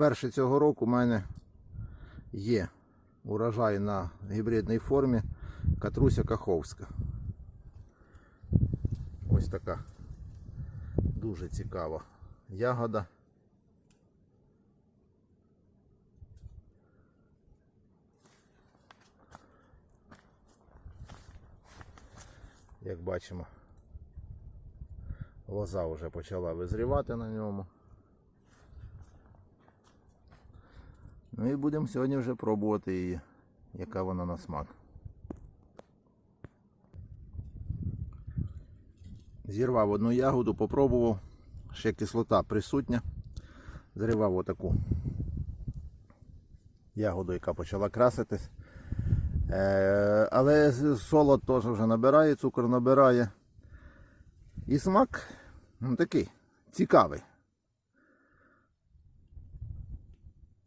Вперше цього року у мене є урожай на гібридній формі Катруся Каховська. Ось така дуже цікава ягода. Як бачимо, лоза вже почала визрівати на ньому. Ну і будемо сьогодні вже пробувати її, яка вона на смак. Зірвав одну ягоду, попробував. Ще кислота присутня. Зривав отаку ягоду, яка почала краситись. Е, але солод теж вже набирає, цукор набирає. І смак ну, такий цікавий.